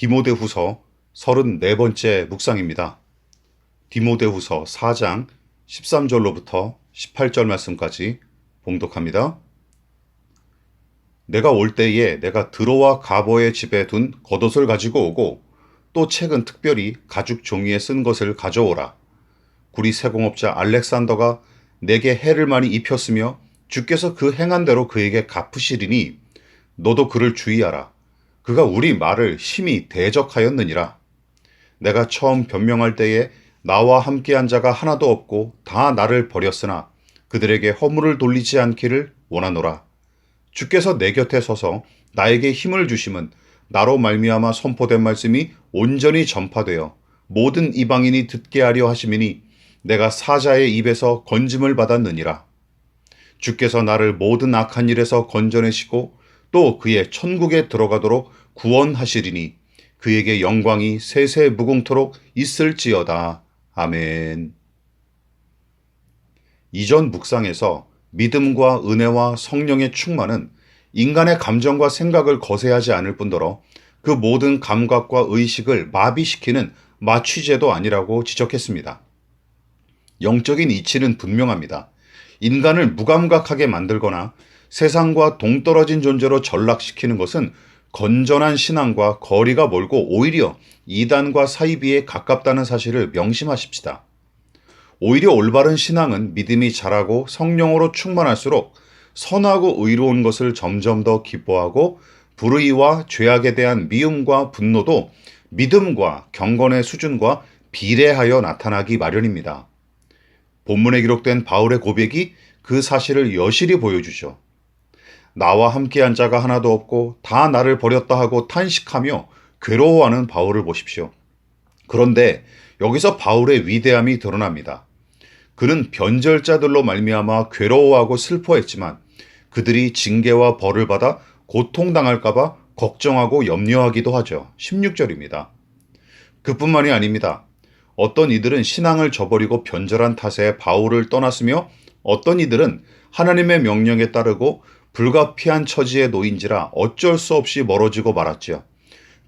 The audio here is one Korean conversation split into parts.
디모데후서 34번째 묵상입니다. 디모데후서 4장 13절로부터 18절 말씀까지 봉독합니다. 내가 올 때에 내가 드로와 가보의 집에 둔 겉옷을 가지고 오고 또 책은 특별히 가죽 종이에 쓴 것을 가져오라. 구리 세공업자 알렉산더가 내게 해를 많이 입혔으며 주께서 그 행한 대로 그에게 갚으시리니 너도 그를 주의하라. 그가 우리 말을 심히 대적하였느니라. 내가 처음 변명할 때에 나와 함께한 자가 하나도 없고 다 나를 버렸으나 그들에게 허물을 돌리지 않기를 원하노라. 주께서 내 곁에 서서 나에게 힘을 주심은 나로 말미암아 선포된 말씀이 온전히 전파되어 모든 이방인이 듣게 하려 하심이니 내가 사자의 입에서 건짐을 받았느니라. 주께서 나를 모든 악한 일에서 건져내시고 또 그의 천국에 들어가도록 구원하시리니 그에게 영광이 세세 무궁토록 있을지어다. 아멘. 이전 묵상에서 믿음과 은혜와 성령의 충만은 인간의 감정과 생각을 거세하지 않을 뿐더러 그 모든 감각과 의식을 마비시키는 마취제도 아니라고 지적했습니다. 영적인 이치는 분명합니다. 인간을 무감각하게 만들거나 세상과 동떨어진 존재로 전락시키는 것은 건전한 신앙과 거리가 멀고 오히려 이단과 사이비에 가깝다는 사실을 명심하십시다. 오히려 올바른 신앙은 믿음이 자라고 성령으로 충만할수록 선하고 의로운 것을 점점 더 기뻐하고 불의와 죄악에 대한 미움과 분노도 믿음과 경건의 수준과 비례하여 나타나기 마련입니다. 본문에 기록된 바울의 고백이 그 사실을 여실히 보여주죠. 나와 함께한 자가 하나도 없고 다 나를 버렸다 하고 탄식하며 괴로워하는 바울을 보십시오. 그런데 여기서 바울의 위대함이 드러납니다. 그는 변절자들로 말미암아 괴로워하고 슬퍼했지만 그들이 징계와 벌을 받아 고통당할까봐 걱정하고 염려하기도 하죠. 16절입니다. 그뿐만이 아닙니다. 어떤 이들은 신앙을 저버리고 변절한 탓에 바울을 떠났으며 어떤 이들은 하나님의 명령에 따르고 불가피한 처지에 놓인지라 어쩔 수 없이 멀어지고 말았지요.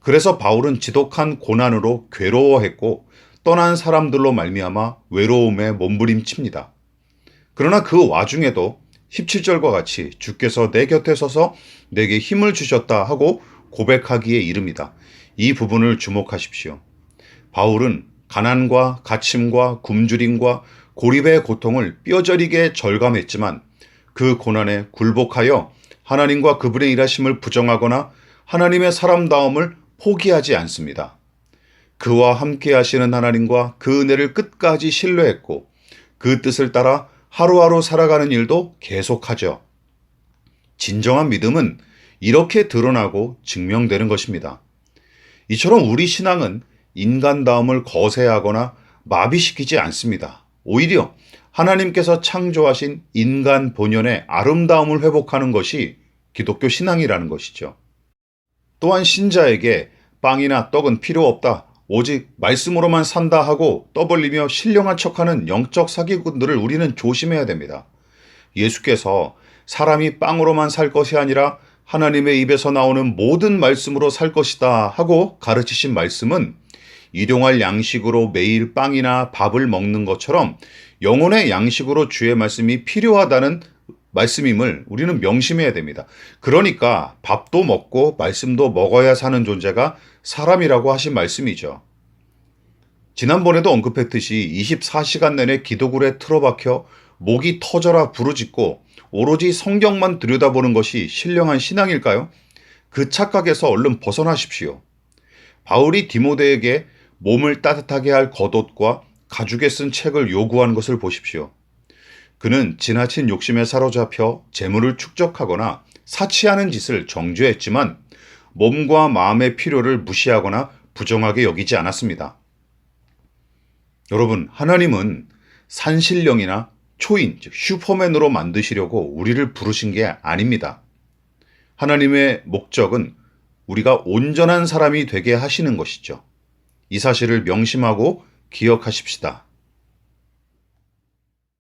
그래서 바울은 지독한 고난으로 괴로워했고 떠난 사람들로 말미암아 외로움에 몸부림칩니다. 그러나 그 와중에도 17절과 같이 주께서 내 곁에 서서 내게 힘을 주셨다 하고 고백하기에 이릅니다. 이 부분을 주목하십시오. 바울은 가난과 갇힘과 굶주림과 고립의 고통을 뼈저리게 절감했지만 그 고난에 굴복하여 하나님과 그분의 일하심을 부정하거나 하나님의 사람다움을 포기하지 않습니다. 그와 함께 하시는 하나님과 그 은혜를 끝까지 신뢰했고 그 뜻을 따라 하루하루 살아가는 일도 계속하죠. 진정한 믿음은 이렇게 드러나고 증명되는 것입니다. 이처럼 우리 신앙은 인간다움을 거세하거나 마비시키지 않습니다. 오히려 하나님께서 창조하신 인간 본연의 아름다움을 회복하는 것이 기독교 신앙이라는 것이죠. 또한 신자에게 빵이나 떡은 필요 없다. 오직 말씀으로만 산다 하고 떠벌리며 신령한 척하는 영적 사기꾼들을 우리는 조심해야 됩니다. 예수께서 사람이 빵으로만 살 것이 아니라 하나님의 입에서 나오는 모든 말씀으로 살 것이다 하고 가르치신 말씀은 일용할 양식으로 매일 빵이나 밥을 먹는 것처럼 영혼의 양식으로 주의 말씀이 필요하다는 말씀임을 우리는 명심해야 됩니다. 그러니까 밥도 먹고 말씀도 먹어야 사는 존재가 사람이라고 하신 말씀이죠. 지난번에도 언급했듯이 24시간 내내 기도굴에 틀어박혀 목이 터져라 부르짖고 오로지 성경만 들여다보는 것이 신령한 신앙일까요? 그 착각에서 얼른 벗어나십시오. 바울이 디모데에게 몸을 따뜻하게 할 겉옷과 가죽에 쓴 책을 요구한 것을 보십시오. 그는 지나친 욕심에 사로잡혀 재물을 축적하거나 사치하는 짓을 정죄했지만 몸과 마음의 필요를 무시하거나 부정하게 여기지 않았습니다. 여러분, 하나님은 산신령이나 초인, 즉 슈퍼맨으로 만드시려고 우리를 부르신 게 아닙니다. 하나님의 목적은 우리가 온전한 사람이 되게 하시는 것이죠. 이 사실을 명심하고 기억하십시다.